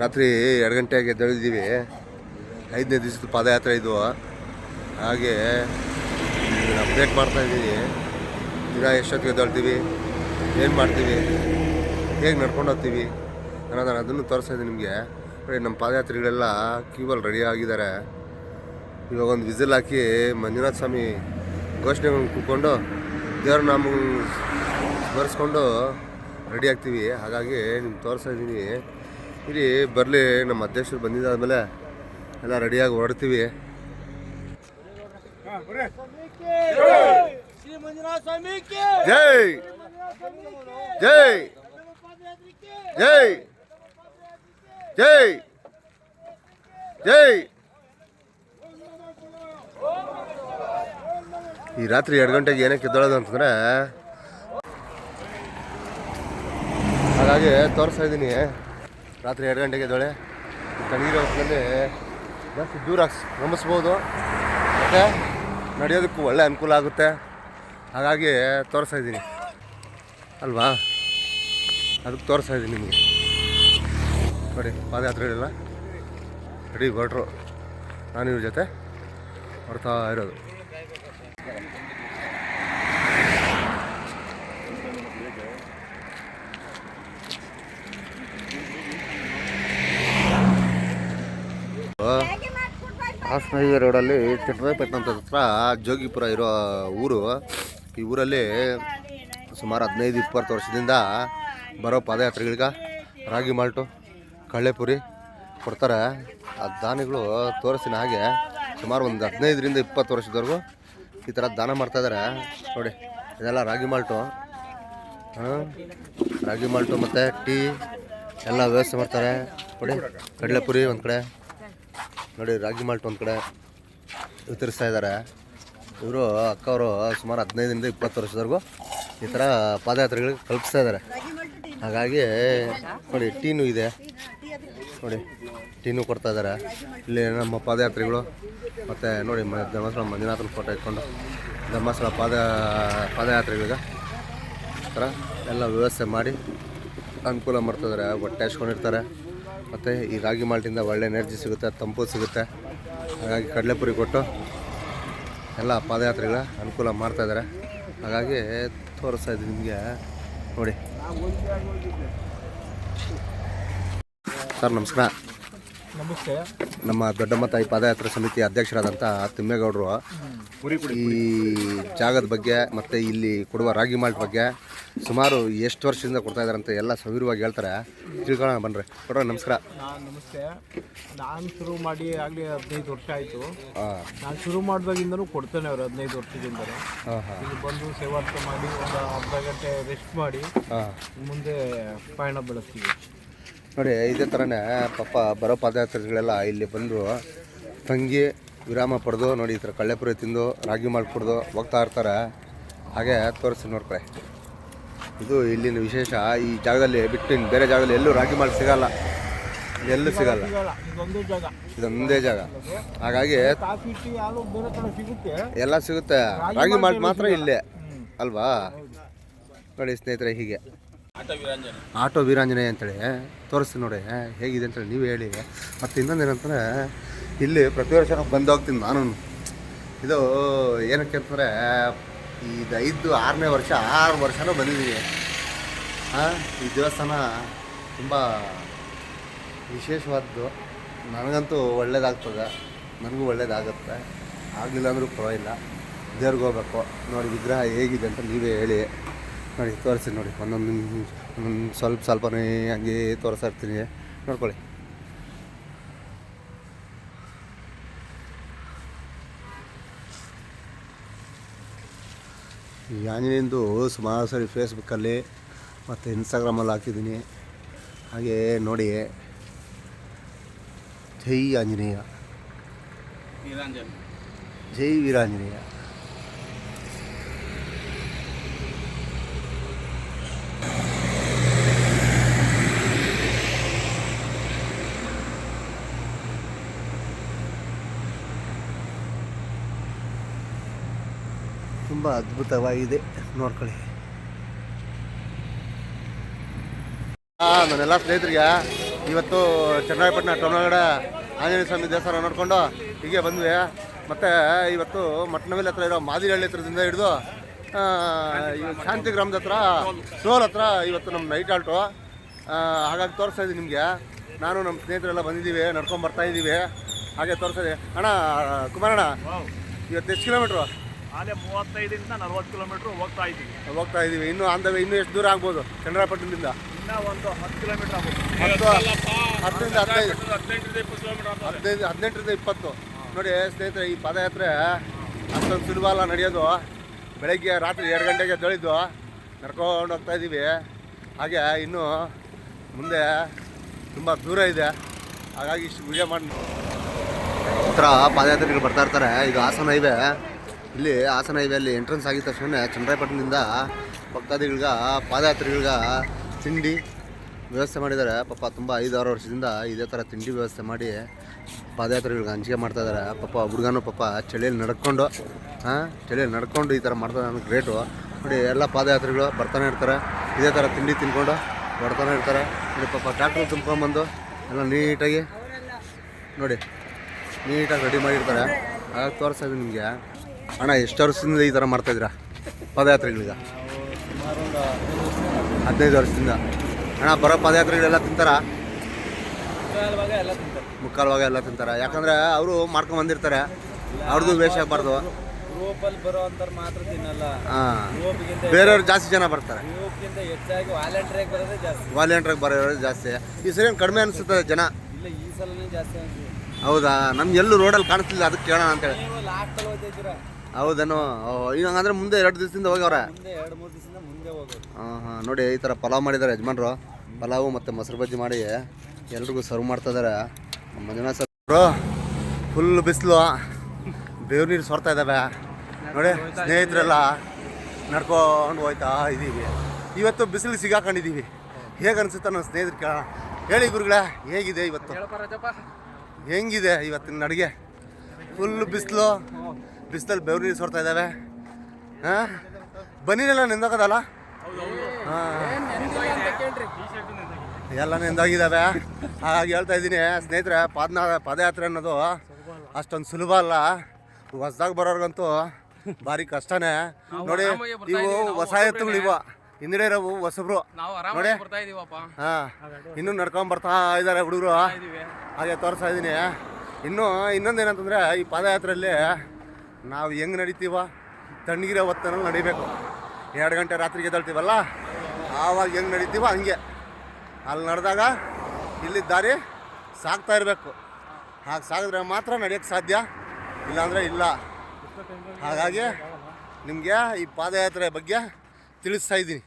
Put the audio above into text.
ರಾತ್ರಿ ಎರಡು ಗಂಟೆಗೆ ಎದ್ದೇಳಿದ್ದೀವಿ. ಐದನೇ ದಿವಸದ ಪಾದಯಾತ್ರೆ ಇದು. ಹಾಗೆ ಅಪ್ಡೇಟ್ ಮಾಡ್ತಾ ಇದ್ದೀವಿ. ದಿನ ಎಷ್ಟೊತ್ತಿಗೆ ಎದ್ದೇಳ್ತೀವಿ? ಏನು ಮಾಡ್ತೀವಿ? ಹೇಗೆ ನಡ್ಕೊಂಡು ಹೋಗ್ತೀವಿ? ನಾನು ಅದನ್ನು ತೋರಿಸ್ತಾ ಇದ್ದೀನಿ ನಿಮಗೆ. ನಮ್ಮ ಪಾದಯಾತ್ರೆಗಳೆಲ್ಲ ಕ್ಯೂವಲ್ಲಿ ರೆಡಿ ಆಗಿದ್ದಾರೆ. ಇವಾಗ ಒಂದು ವಿಸಿಲ್ ಹಾಕಿ ಮಂಜುನಾಥ ಸ್ವಾಮಿ ಘೋಷಣೆಗಳನ್ನ ಕೂತ್ಕೊಂಡು ದೇವ್ರ ನಾಮ ಸ್ಮರಿಸ್ಕೊಂಡು ರೆಡಿ ಆಗ್ತೀವಿ. ಹಾಗಾಗಿ ನಿಮ್ಗೆ ತೋರಿಸ್ತಾ ಇದ್ದೀನಿ. ಇಲ್ಲಿ ಬರಲಿ ನಮ್ಮ ಅಧ್ಯಕ್ಷರು ಬಂದಿದ್ದಾದ್ಮೇಲೆ ಎಲ್ಲ ರೆಡಿಯಾಗಿ ಹೊರಡ್ತೀವಿ. ಜೈ! ಜೈ! ಜೈ! ಜೈ! ಜೈ! ಈ ರಾತ್ರಿ ಎರಡು ಗಂಟೆಗೆ ಏನಕ್ಕೆ ಎದ್ದೋಳೋದು ಅಂತಂದ್ರೆ ಹಾಗಾಗಿ ತೋರಿಸ್ತಾ ಇದ್ದೀನಿ. ರಾತ್ರಿ ಎರಡು ಗಂಟೆಗೆ ಎದ್ದೋಳೆ. ತಣ್ಣಗಿರೋ ಹೊತ್ತಿನಲ್ಲಿ ಜಾಸ್ತಿ ದೂರ ಗಮನಿಸ್ಬೋದು ಮತ್ತು ನಡೆಯೋದಕ್ಕೂ ಒಳ್ಳೆ ಅನುಕೂಲ ಆಗುತ್ತೆ. ಹಾಗಾಗಿ ತೋರಿಸ್ತಾ ಇದ್ದೀನಿ. ಅಲ್ವಾ? ಅದಕ್ಕೆ ತೋರಿಸ್ತಾ ಇದ್ದೀನಿ ನಿಮಗೆ. ನೋಡಿ ಪಾದಯಾತ್ರೆಗಳೆಲ್ಲ ರೆಡಿ ಹೊರಟರು ನಾನು ಇವ್ರ ಜೊತೆ ಹೊರತಾ ಇರೋದು. ಹಾಸನಹಳ್ಳಿ ರೋಡಲ್ಲಿ ಚಟ್ರಾಯಪಟ್ಟಣ ಅಂತ ಹತ್ರ ಜೋಗಿಪುರ ಇರೋ ಊರು. ಈ ಊರಲ್ಲಿ ಸುಮಾರು ಹದಿನೈದು, ಇಪ್ಪತ್ತು ವರ್ಷದಿಂದ ಬರೋ ಪಾದಯಾತ್ರೆಗಳಿಗೆ ರಾಗಿ ಮಾಲ್ಟು ಕಳ್ಳೆಪುರಿ ಕೊಡ್ತಾರೆ. ಆ ದಾನಿಗಳು ತೋರಿಸಿನ ಹಾಗೆ ಸುಮಾರು ಒಂದು ಹದಿನೈದರಿಂದ ಇಪ್ಪತ್ತು ವರ್ಷದವರೆಗೂ ಈ ಥರ ದಾನ ಮಾಡ್ತಾಯಿದ್ದಾರೆ ನೋಡಿ, ಇದೆಲ್ಲ ರಾಗಿ ಮಾಲ್ಟು. ಹಾಂ, ರಾಗಿ ಮಾಲ್ಟು ಮತ್ತು ಟೀ ಎಲ್ಲ ವ್ಯವಸ್ಥೆ ಮಾಡ್ತಾರೆ. ನೋಡಿ ಕಡಲೆಪುರಿ ಒಂದು ಕಡೆ. ನೋಡಿ, ರಾಗಿ ಮಾಲ್ಟ್ ಒಂದು ಕಡೆ ವಿತರಿಸ್ತಾ ಇದ್ದಾರೆ ಇವರು ಅಕ್ಕವರು ಸುಮಾರು ಹದಿನೈದರಿಂದ ಇಪ್ಪತ್ತು ವರ್ಷದವರೆಗೂ ಈ ಥರ ಪಾದಯಾತ್ರೆಗಳಿಗೆ ಕಲ್ಪಿಸ್ತಾ ಇದ್ದಾರೆ ಹಾಗಾಗಿ ನೋಡಿ, ಟೀನು ಇದೆ. ನೋಡಿ, ಟೀನು ಕೊಡ್ತಾ ಇದ್ದಾರೆ ಇಲ್ಲಿ ನಮ್ಮ ಪಾದಯಾತ್ರಿಗಳು ಮತ್ತು ನೋಡಿ ಧರ್ಮಸ್ಥಳ ಮಂಜುನಾಥನ ಫೋಟೋ ಇಟ್ಕೊಂಡು ಧರ್ಮಸ್ಥಳ ಪಾದ ಪಾದಯಾತ್ರೆಗಳಿಗೆ ಥರ ಎಲ್ಲ ವ್ಯವಸ್ಥೆ ಮಾಡಿ ಅನುಕೂಲ ಮಾಡ್ತಿದ್ದಾರೆ ಹೊಟ್ಟೆ ಹಚ್ಕೊಂಡಿರ್ತಾರೆ ಮತ್ತು ಈ ರಾಗಿ ಮಾಲ್ಟಿಂದ ಒಳ್ಳೆ ಎನರ್ಜಿ ಸಿಗುತ್ತೆ, ತಂಪು ಸಿಗುತ್ತೆ. ಹಾಗಾಗಿ ಕಡಲೆಪುರಿ ಕೊಟ್ಟು ಎಲ್ಲ ಪಾದಯಾತ್ರೆಗಳ ಅನುಕೂಲ ಮಾಡ್ತಾಯಿದ್ದಾರೆ ಹಾಗಾಗಿ ತೋರಿಸ್ತಾ ಇದ್ದೀನಿ ನಿಮಗೆ. ನೋಡಿ. ಸರ್, ನಮಸ್ಕಾರ. ನಮಸ್ತೆ. ನಮ್ಮ ದೊಡ್ಡಮ್ಮ ತಾಯಿ ಪಾದಯಾತ್ರಾ ಸಮಿತಿ ಅಧ್ಯಕ್ಷರಾದಂಥ ತಿಮ್ಮೇಗೌಡರು. ಈ ಜಾಗದ ಬಗ್ಗೆ ಮತ್ತು ಇಲ್ಲಿ ಕೊಡುವ ರಾಗಿ ಮಾಲ್ಟ್ ಬಗ್ಗೆ ಸುಮಾರು ಎಷ್ಟು ವರ್ಷದಿಂದ ಕೊಡ್ತಾ ಇದ್ದಾರೆ ಅಂತ ಎಲ್ಲ ಸವಿರವಾಗಿ ಹೇಳ್ತಾರೆ. ತಿಳ್ಕೊಳ್ಳೋಣ ಬನ್ರಿ. ಕೊಡೋಣ ನಮಸ್ಕಾರ. ನಮಸ್ತೆ. ನಾನು ಶುರು ಮಾಡಿ ಆಗಲಿ ಹದಿನೈದು ವರ್ಷ ಆಯಿತು. ನಾನು ಶುರು ಮಾಡಿದಾಗಿಂದನೂ ಕೊಡ್ತೇನೆ ಅವರು ಹದಿನೈದು ವರ್ಷದಿಂದಲೂ. ಇಲ್ಲಿ ಬಂದು ಸೇವಾರ್ಥ ಮಾಡಿ ಒಂದು ಅರ್ಧ ಗಂಟೆ ರೆಸ್ಟ್ ಮಾಡಿ ಮುಂದೆ ಪಯಣ ಬೆಳೆಸ್ತೀವಿ. ನೋಡಿ, ಇದೇ ಥರನೇ ಪಾಪ ಬರೋ ಪಾದಯಾತ್ರೆಗಳೆಲ್ಲ ಇಲ್ಲಿ ಬಂದು ತಂಗಿ ವಿರಾಮ ಪಡೆದು ನೋಡಿ, ಈ ಥರ ಕಳ್ಳೆಪುರಿ ತಿಂದು ರಾಗಿ ಮಾಡಿಕೊಡ್ದು ಕುಡ್ದು ಹೋಗ್ತಾ ಇರ್ತಾರೆ. ಹಾಗೆ ತೋರಿಸಿ ನೋಡ್ಕೊಳೆ ಇದು ಇಲ್ಲಿನ ವಿಶೇಷ. ಈ ಜಾಗದಲ್ಲಿ ಬಿಟ್ಟು ಬೇರೆ ಜಾಗದಲ್ಲಿ ಎಲ್ಲೂ ರಾಗಿ ಮಾಡಿ ಸಿಗಲ್ಲ. ಎಲ್ಲೂ ಸಿಗಲ್ಲ. ಇದೊಂದೇ ಜಾಗ. ಹಾಗಾಗಿ ಎಲ್ಲ ಸಿಗುತ್ತೆ. ರಾಗಿ ಮಾಲ್ಟ್ ಮಾತ್ರ ಇಲ್ಲೇ. ಅಲ್ವಾ? ನೋಡಿ ಸ್ನೇಹಿತರೆ, ಹೀಗೆ. ಆಟೋ ವೀರಾಂಜನೇಯ ಅಂತೇಳಿ ತೋರಿಸ್ತೀನಿ ನೋಡಿ ಹೇಗಿದೆ ಅಂತೇಳಿ ನೀವು ಹೇಳಿ. ಮತ್ತು ಇನ್ನೊಂದು ಏನಂತಂದರೆ, ಇಲ್ಲಿ ಪ್ರತಿ ವರ್ಷ ಬಂದು ಹೋಗ್ತೀನಿ ನಾನು ಇದು ಏನಕ್ಕೆ ಅಂತಂದರೆ, ಇದು ಐದು, ಆರನೇ ವರ್ಷ, ಆರು ವರ್ಷನೂ ಬಂದಿದ್ದೀನಿ ಹಾಂ ಈ ದೇವಸ್ಥಾನ ತುಂಬ ವಿಶೇಷವಾದ್ದು. ನನಗಂತೂ ಒಳ್ಳೇದಾಗ್ತದೆ. ನನಗೂ ಒಳ್ಳೇದಾಗುತ್ತೆ. ಆಗಲಿಲ್ಲ ಅಂದರೂ ಪರವಾಗಿಲ್ಲ. ದೇವ್ರಿಗೆ ಹೋಗ್ಬೇಕು. ನೋಡಿ, ವಿಗ್ರಹ ಹೇಗಿದೆ ಅಂತ ನೀವೇ ಹೇಳಿ. ನೋಡಿ ತೋರಿಸಿ ನೋಡಿ. ಒಂದೊಂದು ಒಂದೊಂದು ಸ್ವಲ್ಪ ಸ್ವಲ್ಪನೇ ಹಂಗೆ ತೋರಿಸ್ತಾ ಇರ್ತೀನಿ. ನೋಡ್ಕೊಳ್ಳಿ. ಈ ಆಂಜನೇಯಂದು ಸುಮಾರು ಸರಿ ಫೇಸ್ಬುಕ್ಕಲ್ಲಿ ಮತ್ತು ಇನ್ಸ್ಟಾಗ್ರಾಮಲ್ಲಿ ಹಾಕಿದ್ದೀನಿ. ಹಾಗೆ ನೋಡಿ. ಜೈ ಆಂಜನೇಯ. ಜೈ ವೀರಾಂಜನೇಯ. ತುಂಬ ಅದ್ಭುತವಾಗಿದೆ. ನೋಡ್ಕೊಳ್ಳಿ. ಹಾಂ ನನ್ನೆಲ್ಲ ಸ್ನೇಹಿತರಿಗೆ ಇವತ್ತು ಚನ್ನರಾಯಪಟ್ಟಣ ಟೊಮಗಡ ಆಂಜನೇಯ ಸ್ವಾಮಿ ದೇವಸ್ಥಾನ ನೋಡಿಕೊಂಡು ಹೀಗೆ ಬಂದ್ವಿ. ಮತ್ತು ಇವತ್ತು ಮಟ್ಟನವಿಲ್ ಹತ್ರ ಇರೋ ಮಾದಿರಳ್ಳಿ ಹತ್ರದಿಂದ ಹಿಡಿದು ಶಾಂತಿ ಗ್ರಾಮದ ಹತ್ರ ಸೋಲ್ ಹತ್ರ ಇವತ್ತು ನಮ್ಮ ನೈಟ್ ಆಲ್ಟು. ಹಾಗಾಗಿ ತೋರಿಸ್ತಾ ಇದ್ದೀನಿ ನಿಮಗೆ. ನಾನು ನಮ್ಮ ಸ್ನೇಹಿತರೆಲ್ಲ ಬಂದಿದ್ದೀವಿ ನಡ್ಕೊಂಡು ಬರ್ತಾ ಇದ್ದೀವಿ. ಹಾಗೆ ತೋರಿಸ್ತಾ ಇದ್ದೀವಿ ಅಣ್ಣ ಕುಮಾರಣ್ಣ ಇವತ್ತು ಎಷ್ಟು ಕಿಲೋಮೀಟ್ರು? ಆಲೆ ಮೂವತ್ತೈದರಿಂದ ನಲ್ವತ್ತು ಕಿಲೋಮೀಟ್ರ್ ಹೋಗ್ತಾ ಇದ್ದೀವಿ. ಹೋಗ್ತಾ ಇದ್ದೀವಿ. ಇನ್ನೂ ಆಂದವೆ ಇನ್ನೂ ಎಷ್ಟು ದೂರ ಆಗ್ಬೋದು? ಚನ್ನರಾಯಪಟ್ಟಣದಿಂದ ಇನ್ನೂ ಒಂದು ಹತ್ತು ಕಿಲೋಮೀಟ್ರ್ ಆಗ್ಬೋದು. ಹತ್ತು ಹತ್ತರಿಂದ ಹದಿನೈದು. ಹದಿನೆಂಟರಿಂದ ಇಪ್ಪತ್ತು ಕಿಲೋಮೀಟ್ರ್ ಆಗ್ಬೋದು. ಹದಿನೈದು ಹದಿನೆಂಟರಿಂದ ಇಪ್ಪತ್ತು. ನೋಡಿ ಸ್ನೇಹಿತರೆ ಈ ಪಾದಯಾತ್ರೆ ಅಷ್ಟೊಂದು ಸುಲಭ ಅಲ್ಲ ನಡೆಯೋದು. ಬೆಳಗ್ಗೆ ರಾತ್ರಿ ಎರಡು ಗಂಟೆಗೆ ಎದ್ದೇಳಿದ್ದು ನಡ್ಕೊಂಡು ಹೋಗ್ತಾ ಇದ್ದೀವಿ. ಹಾಗೆ ಇನ್ನು ಮುಂದೆ ತುಂಬ ದೂರ ಇದೆ. ಹಾಗಾಗಿ ಇಷ್ಟು ವಿಡಿಯೋ ಮಾಡಿ. ಹತ್ರ ಪಾದಯಾತ್ರಿಗಳು ಬರ್ತಾ ಇರ್ತಾರೆ. ಇದು ಹಾಸನ ಹೈವೆ. ಇಲ್ಲಿ ಹಾಸನ ಹೈವೇಲಿ ಎಂಟ್ರೆನ್ಸ್ ಆಗಿದ ತಕ್ಷಣ ಚಂದ್ರಾಯಪಟ್ಟಣದಿಂದ ಭಕ್ತಾದಿಗಳ್ಗ, ಪಾದಯಾತ್ರಿಗಳ್ಗ ತಿಂಡಿ ವ್ಯವಸ್ಥೆ ಮಾಡಿದ್ದಾರೆ. ಪಾಪ ತುಂಬ ಐದಾರು ವರ್ಷದಿಂದ ಇದೇ ಥರ ತಿಂಡಿ ವ್ಯವಸ್ಥೆ ಮಾಡಿ ಪಾದಯಾತ್ರಿಗಳಿಗೆ ಹಂಚಿಕೆ ಮಾಡ್ತಾ ಇದ್ದಾರೆ. ಪಾಪ ಹುಡುಗನೂ ಪಾಪ ಚಳಿಯಲ್ಲಿ ನಡ್ಕೊಂಡು ಹಾಂ ಚಳಿಯಲ್ಲಿ ನಡ್ಕೊಂಡು ಈ ಥರ ಮಾಡ್ತಾರೆ ನನಗೆ ಗ್ರೇಟು. ನೋಡಿ, ಎಲ್ಲ ಪಾದಯಾತ್ರಿಗಳು ಬರ್ತಾನೆ ಇರ್ತಾರೆ. ಇದೇ ಥರ ತಿಂಡಿ ತಿನ್ಕೊಂಡು ಬರ್ತಾನೆ ಇರ್ತಾರೆ. ನೋಡಿ, ಪಾಪ ಟ್ರ್ಯಾಕ್ಟ್ರ್ ತುಂಬ್ಕೊಂಬಂದು ಎಲ್ಲ ನೀಟಾಗಿ ನೋಡಿ, ನೀಟಾಗಿ ರೆಡಿ ಮಾಡಿರ್ತಾರೆ. ಅದಕ್ಕೆ ತೋರಿಸೋದು ನಿಮಗೆ. ಅಣ್ಣ ಎಷ್ಟು ವರ್ಷದಿಂದ ಈ ಥರ ಮಾಡ್ತಾಯಿದ್ದೀರಾ ಪದಯಾತ್ರೆಗಳೀಗ? ಹದಿನೈದು ವರ್ಷದಿಂದ. ಅಣ್ಣ ಬರೋ ಪದಯಾತ್ರೆಗಳೆಲ್ಲ ತಿಂತಾರ? ಮುಕ್ಕಾಲು ಭಾಗ ಎಲ್ಲ ತಿಂತಾರೆ? ಯಾಕಂದ್ರೆ ಅವರು ಮಾಡ್ಕೊಂಡು ಬಂದಿರ್ತಾರೆ. ಅವ್ರದ್ದು ವೇಷ ಆಗಬಾರ್ದು. ಹಾಂ. ಬೇರೆಯವ್ರು ಜಾಸ್ತಿ ಜನ ಬರ್ತಾರೆ. ವಾಲಂಟಿಯರ್ಗೆ ಬರೋರು ಜಾಸ್ತಿ. ಈ ಸರಿ ಕಡಿಮೆ ಅನಿಸುತ್ತೆ ಜನ? ಹೌದಾ? ನಮ್ಗೆ ಎಲ್ಲೂ ರೋಡಲ್ಲಿ ಕಾಣಿಸ್ತಿಲ್ಲ ಅದಕ್ಕೆ ಕೇಳೋಣ ಅಂತೇಳಿ ಹೌದೇನೋ? ಹಂಗಂದ್ರೆ ಮುಂದೆ ಎರಡು ದಿವಸದಿಂದ ಹೋಗವ್ರೆ ಮುಂದೆ ಎರಡು ಮೂರು ದಿವಸದಿಂದ ಮುಂದೆ ಹೋಗೋದು ಹಾಂ ಹಾಂ. ನೋಡಿ ಈ ಥರ ಪಲಾವ್ ಮಾಡಿದ್ದಾರೆ ಯಜಮಾನ್ರು. ಪಲಾವು ಮತ್ತು ಮೊಸರು ಬಜ್ಜಿ ಮಾಡಿ ಎಲ್ರಿಗೂ ಸರ್ವ್ ಮಾಡ್ತಾ ಇದ್ದಾರೆ ಮಂಜುನಾಥ್ ಸರ್ ಫುಲ್ ಬಿಸಿಲು. ಬೇವ್ ನೀರು ಸೋರ್ತಾ ಇದ್ದಾವೆ ನೋಡಿ ಸ್ನೇಹಿತರೆಲ್ಲ ನಡ್ಕೊಂಡು ಹೋಯ್ತಾ ಇದ್ದೀವಿ ಇವತ್ತು ಬಿಸಿಲು ಸಿಗಾಕೊಂಡಿದ್ದೀವಿ ಹೇಗೆ ಅನಿಸುತ್ತೆ ನನ್ನ ಸ್ನೇಹಿತರು ಕೇಳೋಣ. ಹೇಳಿ ಗುರುಗಳೇ ಹೇಗಿದೆ ಇವತ್ತು? ಹೆಂಗಿದೆ ಇವತ್ತಿನ ಅಡುಗೆ? ಫುಲ್ ಬಿಸಿಲು. ಬಿಸಿಲಲ್ಲಿ ಬೆವರು ನೀರು ಸೋರ್ತಾ ಇದ್ದಾವೆ. ಹಾಂ? ಬನ್ನಿನೆಲ್ಲ ನಿಂದಾಗದಲ್ಲ? ಹಾಂ. ಎಲ್ಲ ನಿಂದಾಗಿದ್ದಾವೆ. ಹಾಗಾಗಿ ಹೇಳ್ತಾ ಇದ್ದೀನಿ ಸ್ನೇಹಿತರೆ ಪಾದನ ಪಾದಯಾತ್ರೆ ಅನ್ನೋದು ಅಷ್ಟೊಂದು ಸುಲಭ ಅಲ್ಲ. ಹೊಸ್ದಾಗಿ ಬರೋರ್ಗಂತೂ ಭಾರಿ ಕಷ್ಟನೇ. ನೋಡಿ ಇವು ಹೊಸ ಎತ್ತುಗಳು ಇವ. ಹಿಂದಡೆ ಇರೋವು ಹೊಸಬ್ರು. ನೋಡಿ. ಹಾಂ. ಇನ್ನೂ ನಡ್ಕೊಂಡ್ ಬರ್ತಾ ಇದ್ದಾರೆ ಹುಡುಗರು. ಹಾಗೆ ತೋರಿಸ್ತಾ ಇದ್ದೀನಿ. ಇನ್ನು ಇನ್ನೊಂದು ಏನಂತಂದ್ರೆ ಈ ಪಾದಯಾತ್ರೆಯಲ್ಲಿ ನಾವು ಹೆಂಗೆ ನಡಿತೀವ? ತಣ್ಣಗಿರೋ ಹೊತ್ತನಲ್ಲಿ ನಡಿಬೇಕು. ಎರಡು ಗಂಟೆ ರಾತ್ರಿಗೆ ಎದ್ದೇಳ್ತೀವಲ್ಲ? ಆವಾಗ ಹೆಂಗೆ ನಡಿತೀವ ಹಂಗೆ. ಅಲ್ಲಿ ನಡೆದಾಗ ಇಲ್ಲಿ ದಾರಿ ಸಾಗ್ತಾ ಇರಬೇಕು. ಹಾಗೆ ಸಾಗಿದ್ರೆ ಮಾತ್ರ ನಡೆಯೋಕ್ಕೆ ಸಾಧ್ಯ. ಇಲ್ಲಾಂದರೆ ಇಲ್ಲ. ಹಾಗಾಗಿ ನಿಮಗೆ ಈ ಪಾದಯಾತ್ರೆ ಬಗ್ಗೆ ತಿಳಿಸ್ತಾ ಇದ್ದೀನಿ.